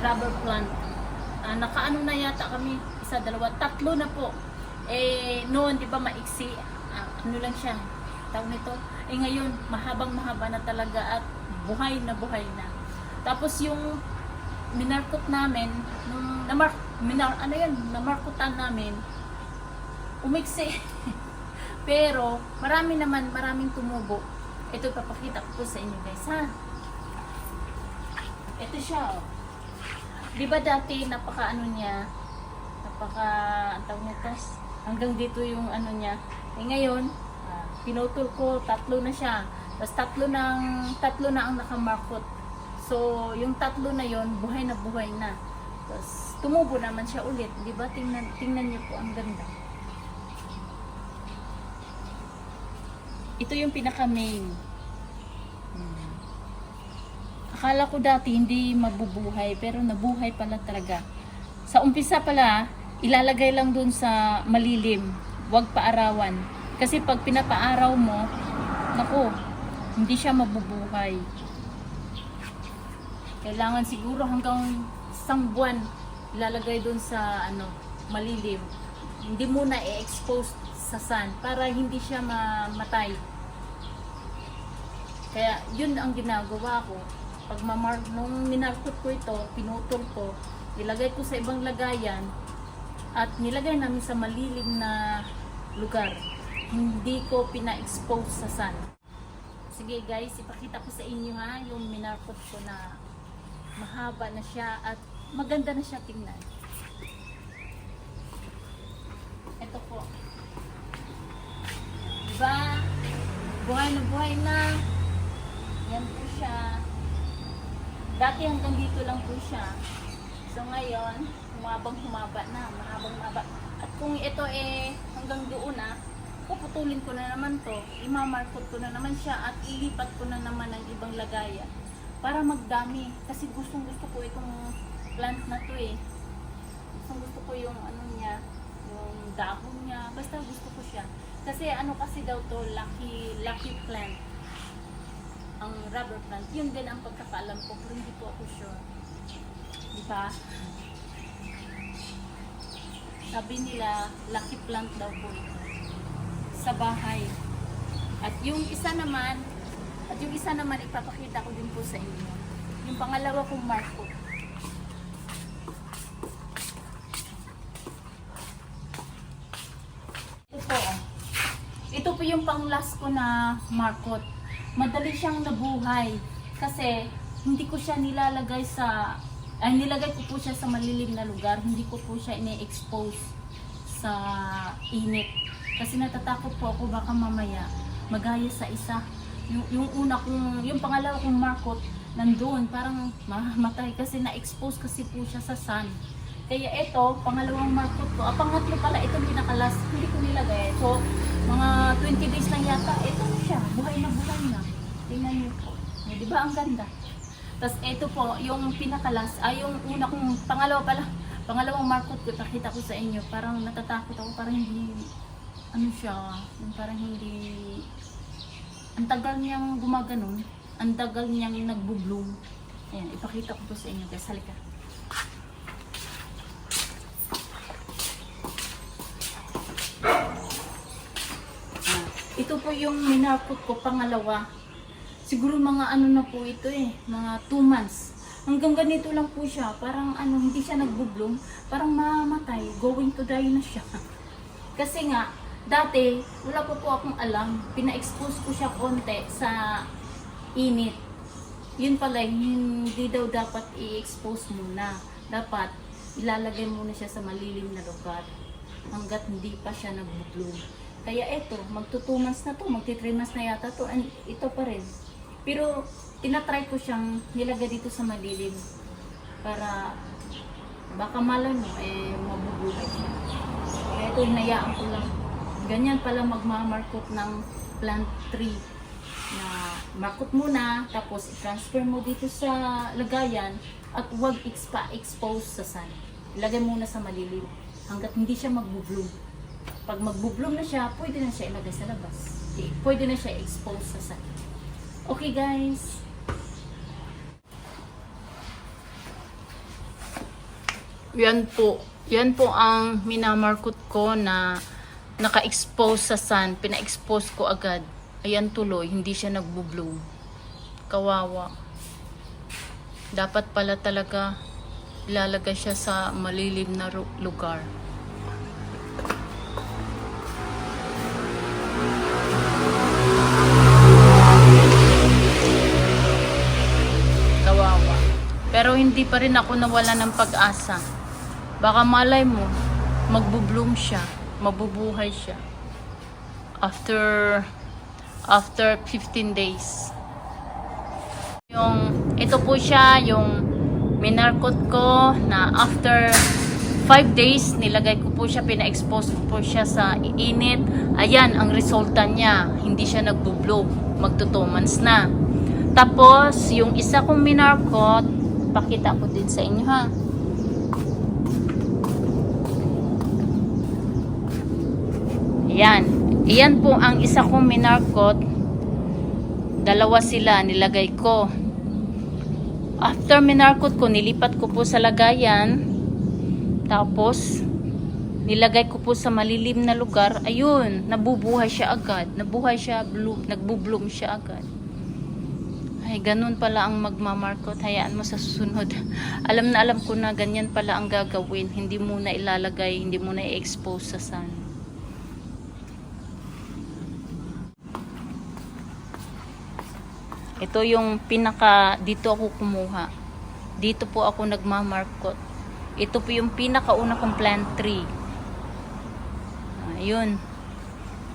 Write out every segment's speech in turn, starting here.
rubber plant. Ah, nakaano na yata kami, isa, dalawa, tatlo na po. Eh, noon, di ba, maiksi. Ah, ano lang siya, tawag nito. Eh, ngayon, mahabang mahaba na talaga at buhay na buhay na. Tapos yung minarkot namin, nung namar, minar, ano yan, namarkutan namin, umiksi. Pero, marami naman, maraming tumubo. Ito, papakita ko po sa inyo guys, ha? Ito siya, oh. Di ba dati, napaka ano niya, napaka, ang tawag nito, hanggang dito yung ano niya. Eh ngayon, ah, pinutol ko, tatlo na siya. Tapos tatlo ng, tatlo na ang nakamarkot. So, yung tatlo na yon buhay na buhay na. Tapos, tumubo naman siya ulit. Di ba? Tingnan, tingnan niyo po, ang ganda. Ito yung pinaka-main. Hmm. Akala ko dati hindi mabubuhay, pero nabuhay pala talaga. Sa umpisa pala, ilalagay lang dun sa malilim. Huwag paarawan. Kasi pag pinapaaraw mo, naku, hindi siya mabubuhay. Kailangan siguro hanggang isang buwan ilalagay dun sa ano, malilim. Hindi muna i-expose sa sun para hindi siya mamatay. Kaya yun ang ginagawa ko. Pag mamar nung minarkot ko ito, pinutol ko, nilagay ko sa ibang lagayan at nilagay namin sa malilim na lugar. Hindi ko pina-expose sa sun. Sige guys, ipakita ko sa inyo ha, yung minarkot ko na mahaba na siya at maganda na siya tingnan. Ito po. Diba? Buhay na buhay na. Yan po siya. Dati hanggang dito lang po siya. So ngayon, humabang humaba na. Mahabang humaba. At kung ito eh hanggang doon na, puputulin ko na naman to. Imamarkot ko na naman siya at ilipat ko na naman ng ibang lagayan. Para magdami. Kasi gustong gusto ko itong plant na to eh. Gustong gusto ko yung ano niya, yung dahon niya. Basta gusto ko siya. Kasi ano kasi daw to, lucky, lucky plant. Ang rubber plant. Yun din ang pagkakaalam ko, pero hindi po ako sure. Di ba? Sabi nila, lucky plant daw po ito. Sa bahay. At yung isa naman, at yung isa naman ipapakita ko din po sa inyo. Yung pangalawa kong marko. Ito po. Ito po yung pang last ko na markot. Madali siyang nabuhay. Kasi hindi ko siya nilalagay sa ay nilagay ko po siya sa malilim na lugar. Hindi ko po siya ini-expose sa init. Kasi natatakot po ako baka mamaya magaya sa isa. Yung, yung una kong, yung pangalawa kong markot, nandun, parang mamatay kasi na-expose kasi po siya sa sun. Kaya ito, pangalawang markot ko, ah, pangatlo pala, itong pinakalas, hindi ko nilagay. So, mga 20 days lang yata, ito siya, buhay na buhay na. Tingnan niyo po. Eh, di ba ang ganda? Tapos ito po, yung pinakalas, ay yung una kong, pangalawa pala, pangalawang markot ko, pakita ko sa inyo, parang natatakot ako, parang hindi, ano siya, parang hindi, ang tagal niyang gumaganon, ang tagal niyang nagbo-bloom. Ayan, ipakita ko po sa inyo guys, halika. Ah, ito po yung minarkot ko pangalawa. Siguro mga ano na po ito eh, mga 2 months. Hanggang ganito lang po siya, parang ano, hindi siya nagbo-bloom, parang mamamatay, going to die na siya. Kasi nga, dati, wala po po akong alam, pina-expose ko siya konti sa init. Yun pala, hindi daw dapat i-expose muna. Dapat, ilalagay muna siya sa malilim na lugar hanggat hindi pa siya nag-bloom. Kaya eto, magto 2 months na to, magti 3 months na yata to, and ito pa rin. Pero, tinatry ko siyang nilagay dito sa malilim para baka malay mo, eh, mabubuhay siya. Kaya ito, hinayaan ko lang. Ganyan pala magmamarkot ng plant tree na markot muna, tapos i-transfer mo dito sa lagayan at huwag expa expose sa sun. Ilagay muna sa malilim hanggat hindi siya magbo-bloom. Pag magbublom na siya, pwede na siya ilagay sa labas. Eh, pwede na siya expose sa sakit. Okay guys, yan po yan po ang minamarkot ko na naka-expose sa sun pina-expose ko agad ayan tuloy hindi siya nagboobloom. kawawa dapat pala talaga ilalagay siya sa malilim na lugar Pero hindi pa rin ako nawala ng pag-asa. Baka malay mo, magbo-bloom siya, mabubuhay siya. After after 15 days. Yung ito po siya, yung minarkot ko na after 5 days, nilagay ko po siya, pina-expose ko po siya sa init. Ayan, ang resulta niya. Hindi siya 2 months na. Tapos, yung isa kong minarkot, pakita ko din sa inyo ha. Ayan. Iyan po ang isa kong minarkot. Dalawa sila, nilagay ko. After minarkot ko, nilipat ko po sa lagayan. Tapos, nilagay ko po sa malilim na lugar. Ayun, nabubuhay siya agad. Nabuhay siya, bloom, nagbo-bloom siya agad. Ay, ganun pala ang magmamarkot. Hayaan mo sa susunod. alam na alam ko na ganyan pala ang gagawin. Hindi mo na ilalagay, hindi mo na i-expose sa sun. Ito yung pinaka, dito ako kumuha. Dito po ako nagmamarkot. Ito po yung pinakauna kong plant tree. Ayun.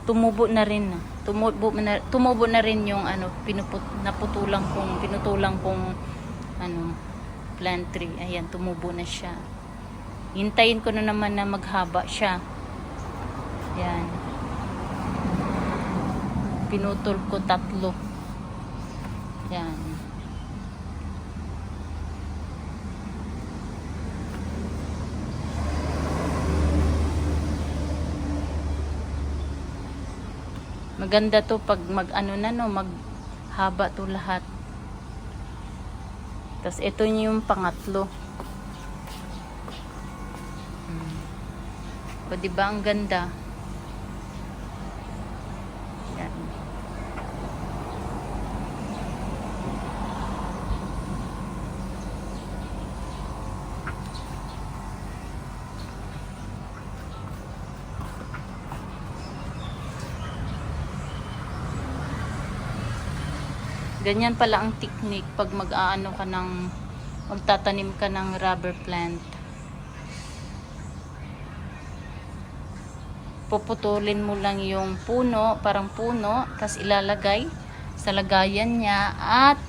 Tumubo na rin. ah. Tumubo na, tumubo na rin yung ano, pinuput, naputulang kong, pinutulang kong ano, plant tree. Ayan, tumubo na siya. Hintayin ko na naman na maghaba siya. Ayan. Pinutol ko tatlo. Yan. Maganda to pag mag ano na no, maghaba to lahat. Tapos ito yung pangatlo. Hmm. O di ba ang ganda? Yan. Ganyan pala ang technique pag mag-aano ka ng magtatanim ka ng rubber plant. Puputulin mo lang yung puno, parang puno, tapos ilalagay sa lagayan niya at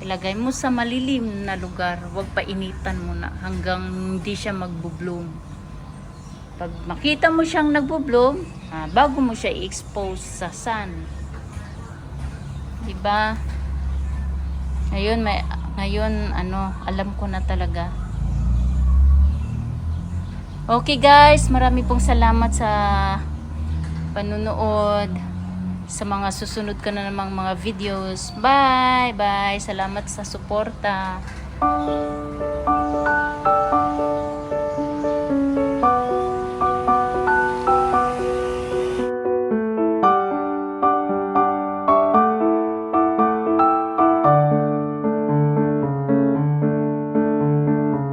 ilagay mo sa malilim na lugar. Huwag painitan mo na hanggang hindi siya magbo-bloom. Pag makita mo siyang nagbo-bloom, ah, bago mo siya i-expose sa sun. Diba? Ngayon, may, ngayon, ano, alam ko na talaga. Okay guys, marami pong salamat sa panunood sa mga susunod ka na namang mga videos. Bye! Bye! Salamat sa suporta.